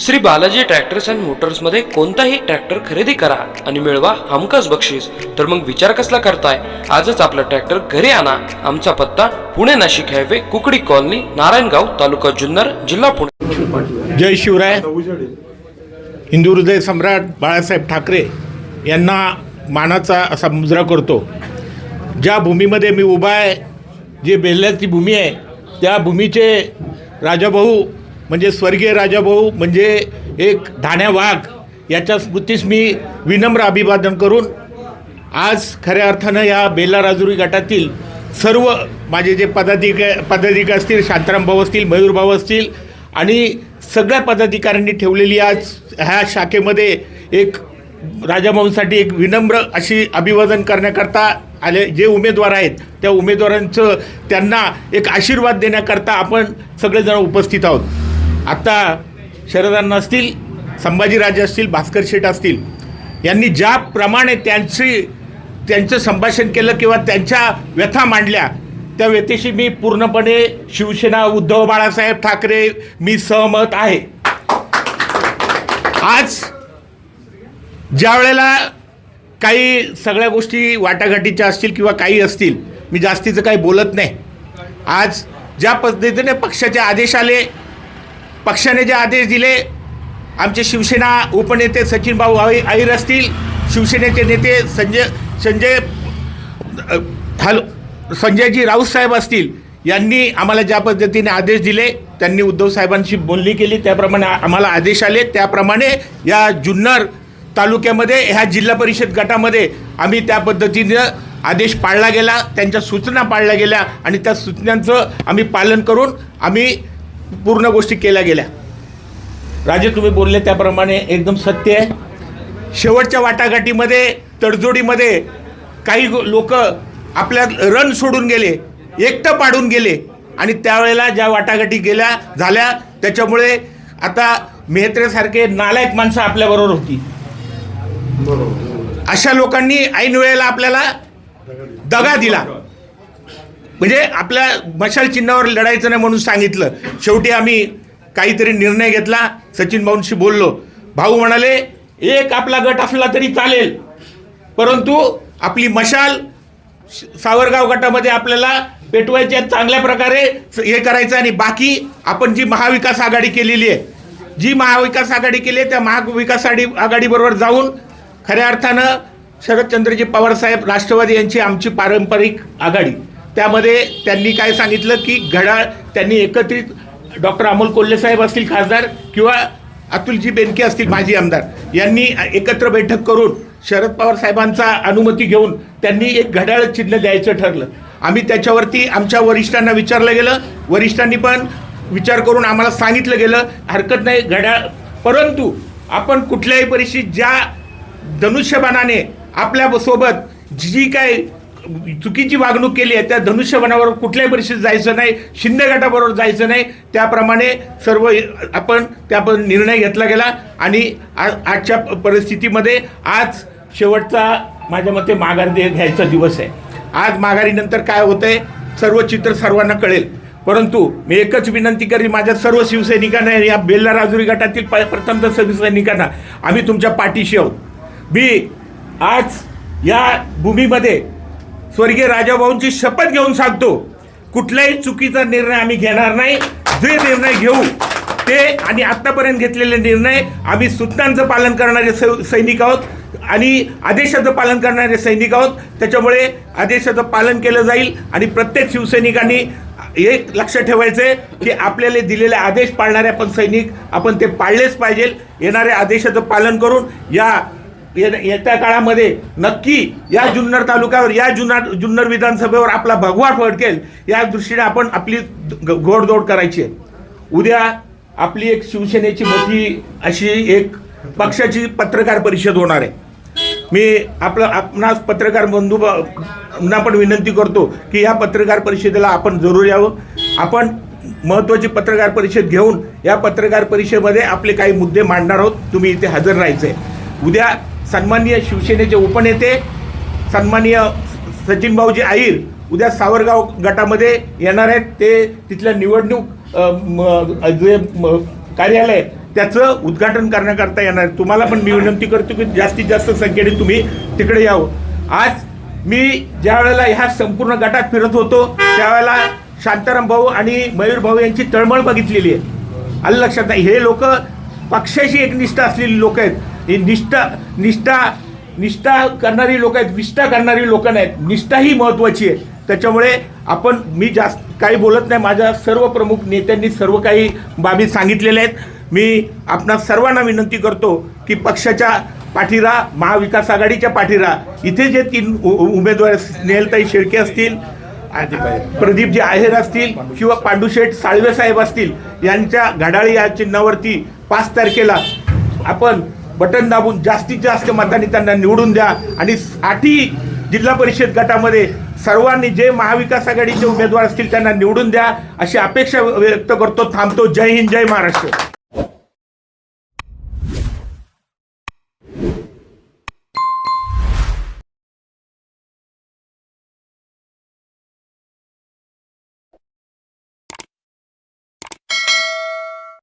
Shri Balaji tractors and मोटर्समध्ये कोणताही tractor खरेदी करा आणि मिळवा हमखास बक्षीस. तर मग विचार कसला करताय? आजच आपला ट्रॅक्टर घरी आणा. आमचा पत्ता पुणे नाशिक हायवे कुकडी कॉलनी नारायणगाव तालुका जुन्नर जिल्हा पुणे. जय शिवराय. हिंदू हृदय सम्राट बाळासाहेब ठाकरे यांना मानाचा असा मुजरा करतो. ज्या भूमीमध्ये मी उभा आहे जी बेल्ल्याची भूमी आहे त्या भूमीचे राजाभाऊ म्हणजे स्वर्गीय राजाभाऊ म्हणजे एक धाण्या वाघ याच्या स्मृतीस मी विनम्र अभिवादन करून आज खऱ्या अर्थानं या बेला राजुरी गटातील सर्व माझे जे पदाधिका पदाधिकारी असतील शांताराम भाऊ असतील मयूर भाऊ असतील आणि सगळ्या पदाधिकाऱ्यांनी ठेवलेली आज ह्या शाखेमध्ये एक राजाभाऊंसाठी एक विनम्र अशी अभिवादन करण्याकरता आले जे उमेदवार आहेत त्या उमेदवारांचं त्यांना एक आशीर्वाद देण्याकरता आपण सगळेजण उपस्थित आहोत. आत्ता शरदांना असतील संभाजीराजे असतील भास्कर शेठ असतील यांनी ज्याप्रमाणे त्यांची त्यांचं संभाषण केलं किंवा त्यांच्या व्यथा मांडल्या त्या व्यथेशी मी पूर्णपणे शिवसेना उद्धव बाळासाहेब ठाकरे मी सहमत आहे. आज ज्या वेळेला काही सगळ्या गोष्टी वाटाघाटीच्या असतील किंवा काही असतील मी जास्तीचं काही बोलत नाही. आज ज्या पद्धतीने पक्षाचे आदेश आले पक्षाने जे आदेश दिले आमचे शिवसेना उपनेते सचिन भाऊ आई आईर असतील शिवसेनेचे नेते संजय संजय हॅलो संजयजी राऊत साहेब असतील यांनी आम्हाला ज्या पद्धतीने आदेश दिले त्यांनी उद्धव साहेबांशी बोलणी केली त्याप्रमाणे आम्हाला आदेश आले त्याप्रमाणे या जुन्नर तालुक्यामध्ये ह्या जिल्हा परिषद गटामध्ये आम्ही त्या पद्धतीनं आदेश पाळला गेला त्यांच्या सूचना पाळल्या गेल्या आणि त्या सूचनांचं आम्ही पालन करून आम्ही पूर्ण गोष्टी केल्या गेल्या. राजे तुम्ही बोलले त्याप्रमाणे एकदम सत्य आहे. शेवटच्या वाटाघाटीमध्ये तडजोडीमध्ये काही लोक आपल्या रन सोडून गेले एकटं पाडून गेले आणि त्यावेळेला ज्या वाटाघाटी गेल्या झाल्या त्याच्यामुळे आता मेहत्रेसारखे नालायक माणसं आपल्याबरोबर होती. अशा लोकांनी ऐन वेळेला आपल्याला दगा दिला. म्हणजे आपल्या मशाल चिन्हावर लढायचं नाही म्हणून सांगितलं. शेवटी आम्ही काहीतरी निर्णय घेतला सचिन भाऊंशी बोललो. भाऊ म्हणाले एक आपला गट असला तरी चालेल. परंतु आपली मशाल सावरगाव गटामध्ये आपल्याला पेटवायची चांगल्या प्रकारे हे करायचं आणि बाकी आपण जी महाविकास आघाडी केलेली आहे जी महाविकास आघाडी केली आहे त्या महाविकास आघाडी आघाडीबरोबर जाऊन खऱ्या अर्थानं शरदचंद्रजी पवार साहेब राष्ट्रवादी यांची आमची पारंपरिक आघाडी. त्यामध्ये त्यांनी काय सांगितलं की घड्याळ त्यांनी एकत्रित डॉक्टर अमोल कोल्हे साहेब असतील खासदार किंवा अतुलजी बेनके असतील माजी आमदार यांनी एकत्र बैठक करून शरद पवार साहेबांचा अनुमती घेऊन त्यांनी एक घड्याळ चिन्ह द्यायचं ठरलं. आम्ही त्याच्यावरती आमच्या वरिष्ठांना विचारलं गेलं. वरिष्ठांनी पण विचार करून आम्हाला सांगितलं गेलं हरकत नाही घड्याळ परंतु आपण कुठल्याही परिस्थितीत ज्या धनुष्यबाणाने आपल्यासोबत जी काय चुकीची वागणूक केली आहे त्या धनुष्यबाणावर कुठल्याही परिस्थितीत जायचं नाही शिंदे गटाबरोबर जायचं नाही. त्याप्रमाणे सर्व आपण त्या निर्णय घेतला गेला आणि आजच्या परिस्थितीमध्ये आज शेवटचा माझ्या मते माघार दे घ्यायचा दिवस आहे. आज माघारीनंतर काय होतंय सर्व चित्र सर्वांना कळेल. परंतु मी एकच विनंती करीन माझ्या सर्व शिवसैनिकांना या बेल्ला राजुरी गटातील प- प्रथमतः शिवसैनिकांना आम्ही तुमच्या पाठीशी आहोत. मी आज या भूमीमध्ये स्वर्गीय राजाभाऊंची शपथ घेऊन सांगतो कुठलाही चुकीचा निर्णय आम्ही घेणार नाही. जे निर्णय घेऊ ते आणि आत्तापर्यंत घेतलेले निर्णय आम्ही सूचनांचं पालन करणारे सै- सैनिक आहोत आणि आदेशाचं पालन करणारे सैनिक आहोत. त्याच्यामुळे आदेशाचं पालन केलं जाईल आणि प्रत्येक शिवसैनिकांनी एक लक्ष ठेवायचं की आपल्याला दिलेले आदेश पाळणारे आपण सैनिक आपण ते पाळलेच पाहिजे. येणाऱ्या आदेशाचं पालन करून या येत्या काळामध्ये नक्की या जुन्नर तालुक्यावर या जुन्नर जुन्नर विधानसभेवर आपला भगवा फडकेल या दृष्टीने आपण आपली घोडदौड करायची आहे. उद्या आपली एक शिवसेनेची मोठी अशी एक पक्षाची पत्रकार परिषद होणार आहे. मी आपलं आपणास पत्रकार बंधू ना पण विनंती करतो की या पत्रकार परिषदेला आपण जरूर यावं. आपण महत्त्वाची पत्रकार परिषद घेऊन या पत्रकार परिषदेमध्ये आपले काही मुद्दे मांडणार आहोत. तुम्ही इथे हजर राहायचं आहे उद्या सन्माननीय शिवसेनेचे उपनेते सन्माननीय सचिन भाऊजी आईर उद्या सावरगाव गटामध्ये येणार आहेत. ते तिथल्या निवडणूक जे कार्यालय त्याचं उद्घाटन करण्याकरता येणार आहे. तुम्हाला पण मी विनंती करतो की जास्तीत जास्त संख्येने तुम्ही तिकडे यावं. आज मी ज्या वेळेला ह्या संपूर्ण गटात फिरत होतो त्यावेळेला शांताराम भाऊ आणि मयूर भाऊ यांची तळमळ बघितलेली आहे. आलं लक्षात नाही. हे लोक पक्षाशी एकनिष्ठ असलेली लोक आहेत. ही निष्ठा निष्ठा निष्ठा करणारी लोक आहेत विष्ठा करणारी लोक नाहीत. निष्ठा ही महत्वाची आहे. त्याच्यामुळे आपण मी जास्त काही बोलत नाही. माझ्या सर्व प्रमुख नेत्यांनी सर्व काही बाबी सांगितलेल्या आहेत. मी आपणा सर्वांना विनंती करतो की पक्षाच्या पाठीरा महाविकास आघाडीच्या पाठीरा इथे जे तीन उ- उमेदवार स्नेहलताई शेळके असतील प्रदीपजी आहेर असतील किंवा पांडुशेठ साळवे साहेब असतील यांच्या घडाळी या चिन्हावरती पाच तारखेला आपण बटन दाबून जास्तीत जास्त मतांनी त्यांना निवडून द्या. आणि आठी जिल्हा परिषद गटामध्ये सर्वांनी जे महाविकास आघाडीचे उमेदवार असतील त्यांना निवडून द्या अशी अपेक्षा व्यक्त करतो थांबतो. जय हिंद जय महाराष्ट्र.